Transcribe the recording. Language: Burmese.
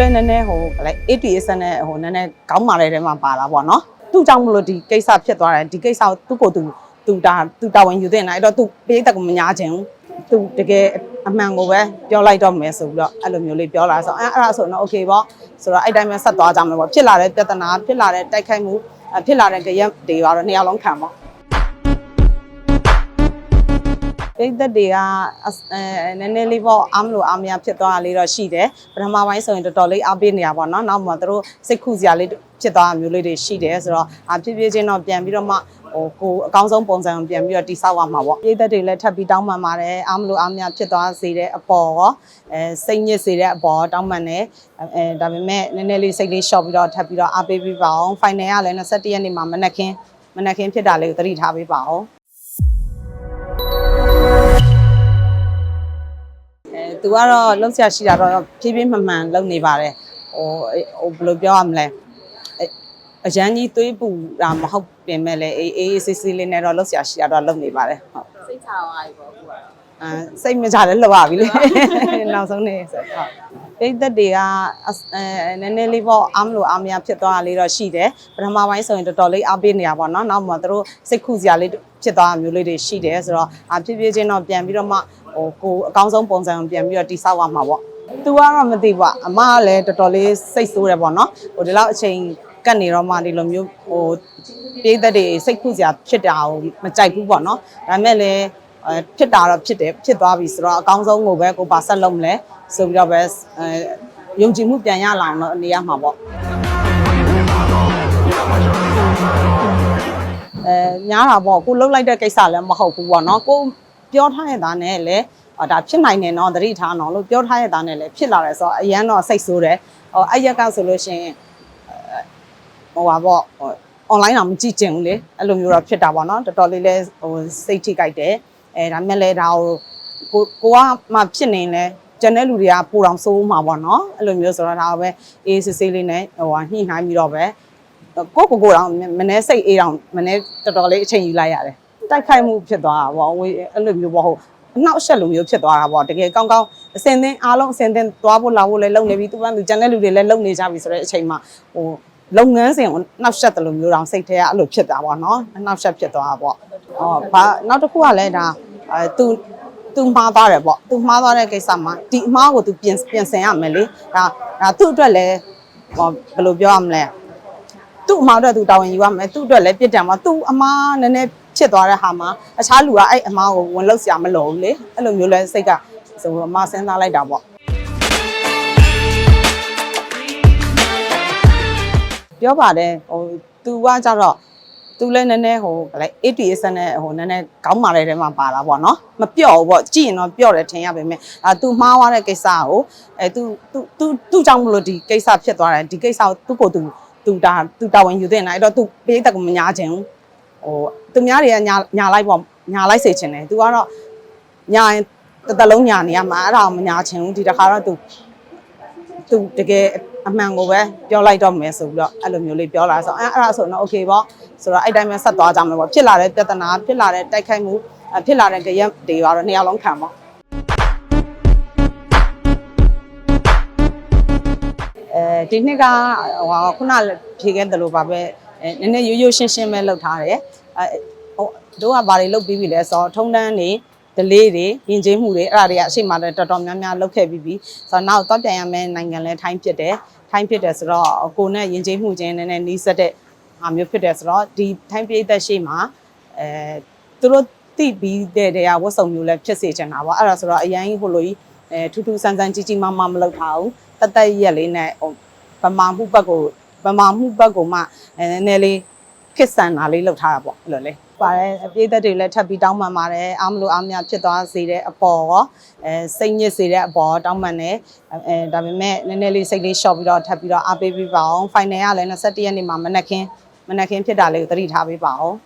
လည်းနည်းနည်းဟိုဗလဲ ATS နဲ့ဟိုနည်းနည်းကောင်းမာတဲ့ထဲမှာပါတာပေါ့နော်သူ့ကြောင့်မလို့ဒီကိစ္စဖြစ်သွားတယ်ဒီကိစ္စကိုသူ့ကိုယ်သူသူတာသူတာဝန်ယူတဲ့နိုင်အဲ့တော့သူပေးတဲ့ကမညာခြင်းသူတကယ်အမှန်ကိုပဲပြောလိုက်တော့မယ်ဆိုပြီးတော့အဲ့လိုမျိုးလေးပြောလာဆိုအဲ့အဲ့ဒါဆိုတော့ okay ပေါ့ဆိုတော့အဲ့တိုင်းပဲဆက်သွားကြမယ်ပေါ့ဖြစ်လာတဲ့ပြဿနာဖြစ်လာတဲ့တိုက်ခိုက်မှုအဲ့ဖြစ်လာတဲ့ကြရက်တွေကတော့နှစ်ယောက်လုံးခံပေါ့ ပိတ်သက်တွေကအဲနည်းနည်းလေးပေါ့အားမလို့အားမရဖြစ်သွားတာလေးတော့ရှိတယ်ပထမပိုင်းဆိုရင်တော်တော်လေးအားပေးနေတာပေါ့နော်နောက်မှသူတို့စိတ်ခုစရာလေးဖြစ်သွားတာမျိုးလေးတွေရှိတယ်ဆိုတော့အဖြစ်ဖြစ်ချင်းတော့ပြန်ပြီးတော့မှဟိုကိုအကောင်းဆုံးပုံစံကိုပြန်ပြီးတော့တိဆောက်ရမှာပေါ့ပိတ်သက်တွေလည်းထပ်ပြီးတောင်းပန်ပါတယ်အားမလို့အားမရဖြစ်သွားစေတဲ့အပေါ်ရောအဲစိတ်ညစ်စေတဲ့အပေါ်တောင်းပန်တယ်အဲဒါပေမဲ့နည်းနည်းလေးစိတ်လေးလျှော့ပြီးတော့ထပ်ပြီးတော့အားပေးပြီးပါအောင် final ကလည်း21ရက်နေ့မှာမနက်ခင်းမနက်ခင်းဖြစ်တာလေးကိုသတိထားပေးပါအောင် သူကတော့လုံးဆရာရှိတာတော့ဖြည်းဖြည်းမှန်မှန်လုပ်နေပါတယ်ဟိုဟိုဘယ်လိုပြောရမလဲအဲအရန်ကြီးသွေးပူတာမဟုတ်ပင်မဲ့လေအေးအေးဆေးဆေးလေးနဲ့တော့လုံးဆရာရှိတာတော့လုပ်နေပါတယ်ဟုတ်စိတ်ချသွားပြီပေါ့အခုကတော့အဲစိတ်မကြလည်းလောက်ရပြီလေနောက်ဆုံးနေဆိုဟုတ်ပိတ်သက်တွေကအဲနည်းနည်းလေးပေါ့အားမလို့အားမရဖြစ်သွားတာလေးတော့ရှိတယ်ပထမပိုင်းဆိုရင်တော်တော်လေးအားပေးနေတာပေါ့နော်နောက်မှသူတို့စိတ်ခုစရာလေးဖြစ်သွားတာမျိုးလေးတွေရှိတယ်ဆိုတော့အဖြစ်ဖြစ်ချင်းတော့ပြန်ပြီးတော့မှ ဟိုကိုအကောင်းဆုံးပုံစံကိုပြန်ပြီးတော့တိဆောက်ရမှာပေါ့သူကတော့မသိဘူးအမကလည်းတော်တော်လေးစိတ်ဆိုးတယ်ပေါ့နော်ဟိုဒီလောက်အချိန်ကတ်နေတော့မှဒီလိုမျိုးဟိုပိတ်သက်တွေစိတ်ခုစရာဖြစ်တာကိုမကြိုက်ဘူးပေါ့နော်ဒါပေမဲ့လည်းအဲဖြစ်တာတော့ဖြစ်တယ်ဖြစ်သွားပြီဆိုတော့အကောင်းဆုံးကိုပဲကိုပါဆက်လုပ်မလဲဆိုပြီးတော့ပဲအဲယုံကြည်မှုပြန်ရလာအောင်တော့နေရမှာပေါ့အဲညားတာပေါ့ကိုလှုပ်လိုက်တဲ့ကိစ္စလည်းမဟုတ်ဘူးပေါ့နော်ကို ပြောထားရတာနဲ့လည်းအော်ဒါဖြစ်နိုင်တယ်နော်သတိထားနော်လို့ပြောထားရတာနဲ့လည်းဖြစ်လာတယ်ဆိုတော့အရန်တော့စိတ်ဆိုးတယ်ဟောအဲ့ရက်ကဆိုလို့ရှိရင်ဟိုပါပေါ့ဟို online တော့မကြည့်ကျင်ဘူးလေအဲ့လိုမျိုးတော့ဖြစ်တာပေါ့နော်တော်တော်လေးလဲဟိုစိတ်ထိကြိုက်တယ်အဲဒါမဲ့လဲဒါကိုကိုကိုကမှဖြစ်နေလဲကျန်တဲ့လူတွေကပိုတောင်စိုးမှာပေါ့နော်အဲ့လိုမျိုးဆိုတော့ဒါပဲအေးစစ်စစ်လေးနဲ့ဟိုဟာညှိနှိုင်းပြီးတော့ပဲကိုကိုကိုတောင်မနေ့စိတ်အေးတောင်မနေ့တော်တော်လေးအချိန်ယူလိုက်ရတယ် တိုက်ခိုက်မှုဖြစ်သွားတာပေါ့ဝေးအဲ့လိုမျိုးပေါ့ဟုတ်အနောက်ရှက်လိုမျိုးဖြစ်သွားတာပေါ့တကယ်ကောင်းကောင်းအစင်သင်းအားလုံးအစင်သင်းသွားဖို့လာဖို့လည်းလုပ်နေပြီသူကသူကျန်တဲ့လူတွေလည်းလုပ်နေကြပြီဆိုတဲ့အချိန်မှာဟိုလုပ်ငန်းစဉ်ကိုနှောက်ယှက်တယ်လို့မျိုးတောင်စိတ်ထဲကအဲ့လိုဖြစ်တာပေါ့နော်နှောက်ယှက်ဖြစ်သွားတာပေါ့ဟောဘာနောက်တစ်ခုကလည်းဒါအဲသူသူမှားသွားတယ်ပေါ့သူမှားသွားတဲ့ကိစ္စမှာဒီအမှားကိုသူပြင်ပြင်ဆင်ရမယ်လေဒါဒါသူ့အတွက်လည်းဟောဘယ်လိုပြောရမလဲသူ့အမှားအတွက်သူတာဝန်ယူရမယ်သူ့အတွက်လည်းပြစ်တယ်မှာသူ့အမှားနည်းနည်း ဖြစ်သွားတဲ့ဟာမှာအခြားလူကအဲ့အမှားကိုဝင်လို့ဆရာမလိုဘူးလေအဲ့လိုမျိုးလဲစိတ်ကဆိုအမှားစဉ်းစားလိုက်တာပေါ့ ပြောပါတယ်ဟို तू ကကြတော့ तू လည်းနည်းနည်းဟိုဗလဲ ATS နဲ့ဟိုနည်းနည်းကောင်းမာတဲ့ထဲမှာပါတာပေါ့နော်မပြော့ဘူးပေါ့ကြည့်ရင်တော့ပြော့တယ်ထင်ရပါမယ်အာ तू မှားသွားတဲ့ကိစ္စကိုအဲ तू तू तू तू ကြောင့်မလို့ဒီကိစ္စဖြစ်သွားတယ်ဒီကိစ္စကိုသူ့ကိုယ်သူ तू တာ तू တာဝန်ယူတဲ့နိုင်အဲ့တော့ तू ပေးတဲ့ကမညာခြင်း ဟိုသူများတွေကညာညာလိုက်ပေါ့ညာလိုက်စေချင်တယ် तू ကတော့ညာရင်တစ်သက်လုံးညာနေရမှာအဲ့ဒါကိုမညာခြင်းဘူးဒီတစ်ခါတော့ तू သူတကယ်အမှန်ကိုပဲပြောလိုက်တော့မယ်ဆိုပြီးတော့အဲ့လိုမျိုးလေးပြောလာဆိုအဲ့အဲ့ဒါဆိုတော့ okay ပေါ့ဆိုတော့အဲ့တိုင်းပဲဆက်သွားကြမယ်ပေါ့ဖြစ်လာတဲ့ပြဿနာဖြစ်လာတဲ့တိုက်ခိုက်မှုအဲ့ဖြစ်လာတဲ့ကြရက်တွေကတော့နှစ်ယောက်လုံးခံပေါ့အဲဒီနှစ်ကဟိုခုနဖြေခဲ့တယ်လို့ပါပဲ အဲနည်းနည်းရိုးရိုးရှင်းရှင်းပဲလုပ်ထားတယ်အဲဟိုတို့ကဘာတွေလုပ်ပြီးပြီလဲဆိုတော့ထုံတန်းနေဒလေးတွေယဉ်ကျေးမှုတွေအဲ့ဒါတွေကအရှိမတော်တော်များများလုပ်ခဲ့ပြီးပြီဆိုတော့နောက်တော့ပြန်ရမယ်နိုင်ငံလဲထိုင်းဖြစ်တယ်ထိုင်းဖြစ်တယ်ဆိုတော့ကိုနဲ့ယဉ်ကျေးမှုချင်းနည်းနည်းနီးစပ်တဲ့ဟာမျိုးဖြစ်တယ်ဆိုတော့ဒီထိုင်းပြည်သက်ရှိမှာအဲသူတို့တိပြီးတဲ့တရားဝတ်စုံမျိုးလဲဖြစ်စေချင်တာပေါ့အဲ့ဒါဆိုတော့အရင်ဟိုလိုကြီးအဲထူးထူးဆန်းဆန်းကြီးကြီးမားမားမလုပ်ထားဘူးတတ်တတ်ရက်လေးနဲ့ဟိုဗမာမှုဘက်ကို ဗမာမှုဘက်ကိုမှအဲနည်းနည်းလေးခစ်ဆန်တာလေးလုပ်ထားတာပေါ့အဲ့လိုလေပါတယ်အပြည့်သက်တွေလည်းထပ်ပြီးတောင်းပန်ပါတယ်အားမလို့အားမရဖြစ်သွားစေတဲ့အပေါ်ရောအဲစိတ်ညစ်စေတဲ့အပေါ်တောင်းပန်တယ်အဲဒါပေမဲ့နည်းနည်းလေးစိတ်လေးလျှော့ပြီးတော့ထပ်ပြီးတော့အားပေးပြီးပါအောင် final ကလည်း21ရက်နေ့မှာမနက်ခင်းမနက်ခင်းဖြစ်တာလေးကိုသတိထားပေးပါအောင်